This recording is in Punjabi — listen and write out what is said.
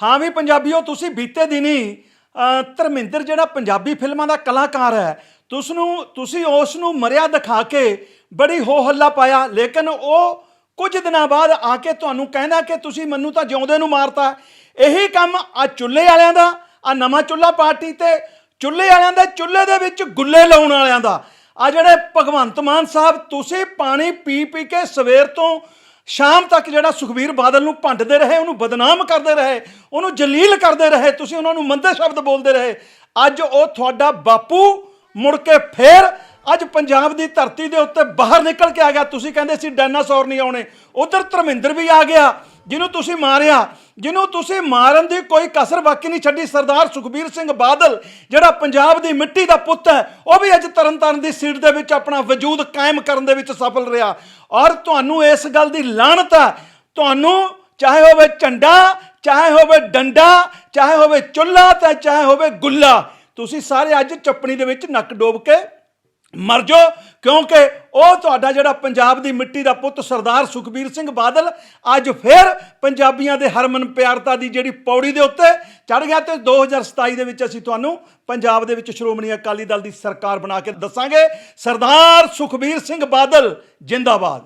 ਹਾਂ ਵੀ ਪੰਜਾਬੀਓ, ਤੁਸੀਂ ਬੀਤੇ ਦਿਨੀ ਧਰਮਿੰਦਰ ਜਿਹੜਾ ਪੰਜਾਬੀ ਫਿਲਮਾਂ ਦਾ ਕਲਾਕਾਰ ਹੈ ਤੁਸ ਨੂੰ ਤੁਸੀਂ ਉਸ ਨੂੰ ਮਰਿਆ ਦਿਖਾ ਕੇ ਬੜੀ ਹੋ ਹੱਲਾ ਪਾਇਆ, ਲੇਕਿਨ ਉਹ ਕੁਝ ਦਿਨਾਂ ਬਾਅਦ ਆ ਕੇ ਤੁਹਾਨੂੰ ਕਹਿੰਦਾ ਕਿ ਤੁਸੀਂ ਮੈਨੂੰ ਤਾਂ ਜਿਉਂਦੇ ਨੂੰ ਮਾਰਤਾ। ਇਹੀ ਕੰਮ ਆ ਚੁੱਲ੍ਹੇ ਵਾਲਿਆਂ ਦਾ, ਆ ਨਵਾਂ ਚੁੱਲ੍ਹਾ ਪਾਰਟੀ ਤੇ, ਚੁੱਲ੍ਹੇ ਵਾਲਿਆਂ ਦੇ ਚੁੱਲ੍ਹੇ ਦੇ ਵਿੱਚ ਗੁੱਲੇ ਲਾਉਣ ਵਾਲਿਆਂ ਦਾ। ਆ ਜਿਹੜੇ ਭਗਵੰਤ ਮਾਨ ਸਾਹਿਬ, ਤੁਸੀਂ ਪਾਣੀ ਪੀ ਪੀ ਕੇ ਸਵੇਰ ਤੋਂ ਸ਼ਾਮ ਤੱਕ ਜਿਹੜਾ ਸੁਖਬੀਰ ਬਾਦਲ ਨੂੰ ਭੰਡਦੇ ਰਹੇ, ਉਹਨੂੰ ਬਦਨਾਮ ਕਰਦੇ ਰਹੇ, ਉਹਨੂੰ ਜਲੀਲ ਕਰਦੇ ਰਹੇ, ਤੁਸੀਂ ਉਹਨਾਂ ਨੂੰ ਮੰਦੇ ਸ਼ਬਦ ਬੋਲਦੇ ਰਹੇ, ਅੱਜ ਉਹ ਤੁਹਾਡਾ ਬਾਪੂ ਮੁੜ ਕੇ ਫੇਰ ਅੱਜ ਪੰਜਾਬ ਦੀ ਧਰਤੀ ਦੇ ਉੱਤੇ ਬਾਹਰ ਨਿਕਲ ਕੇ ਆ ਗਿਆ। ਤੁਸੀਂ ਕਹਿੰਦੇ ਸੀ ਡਾਇਨਾਸੌਰ ਨਹੀਂ ਆਉਣੇ, ਉਧਰ ਧਰਮਿੰਦਰ ਵੀ ਆ ਗਿਆ, ਜਿਹਨੂੰ ਤੁਸੀਂ ਮਾਰਿਆ ਜਿਹਨੂੰ ਤੁਸੀਂ ਮਾਰਨ ਦੀ ਕੋਈ ਕਸਰ ਬਾਕੀ ਨਹੀਂ ਛੱਡੀ, ਸਰਦਾਰ ਸੁਖਬੀਰ ਸਿੰਘ ਬਾਦਲ, ਜਿਹੜਾ ਪੰਜਾਬ ਦੀ ਮਿੱਟੀ ਦਾ ਪੁੱਤ ਹੈ, ਉਹ ਵੀ ਅੱਜ ਤਰਨਤਾਰਨ ਦੀ ਸੀਟ ਦੇ ਵਿੱਚ ਆਪਣਾ ਵਜੂਦ ਕਾਇਮ ਕਰਨ ਦੇ ਵਿੱਚ ਸਫਲ ਰਿਹਾ। ਔਰ ਤੁਹਾਨੂੰ ਇਸ ਗੱਲ ਦੀ ਲਾਹਨਤ ਹੈ, ਤੁਹਾਨੂੰ ਚਾਹੇ ਹੋਵੇ ਝੰਡਾ, ਚਾਹੇ ਹੋਵੇ ਡੰਡਾ, ਚਾਹੇ ਹੋਵੇ ਚੁੱਲ੍ਹਾ ਤੇ ਚਾਹੇ ਹੋਵੇ ਗੁੱਲਾ, ਤੁਸੀਂ ਸਾਰੇ ਅੱਜ ਚੱਪਣੀ ਦੇ ਵਿੱਚ ਨੱਕ ਡੋਬ ਕੇ ਮਰ ਜਾਓ, ਕਿਉਂਕਿ ਉਹ ਤੁਹਾਡਾ ਜਿਹੜਾ ਪੰਜਾਬ ਦੀ ਮਿੱਟੀ ਦਾ ਪੁੱਤ ਸਰਦਾਰ ਸੁਖਬੀਰ ਸਿੰਘ ਬਾਦਲ ਅੱਜ ਫਿਰ ਪੰਜਾਬੀਆਂ ਦੇ ਹਰਮਨ ਪਿਆਰਤਾ ਦੀ ਜਿਹੜੀ ਪੌੜੀ ਦੇ ਉੱਤੇ ਚੜ ਗਿਆ ਤੇ 2027 ਦੇ ਵਿੱਚ ਅਸੀਂ ਤੁਹਾਨੂੰ ਪੰਜਾਬ ਦੇ ਵਿੱਚ ਸ਼੍ਰੋਮਣੀ ਅਕਾਲੀ ਦਲ ਦੀ ਸਰਕਾਰ ਬਣਾ ਕੇ ਦੱਸਾਂਗੇ। ਸਰਦਾਰ ਸੁਖਬੀਰ ਸਿੰਘ ਬਾਦਲ, ਜਿੰਦਾਬਾਦ।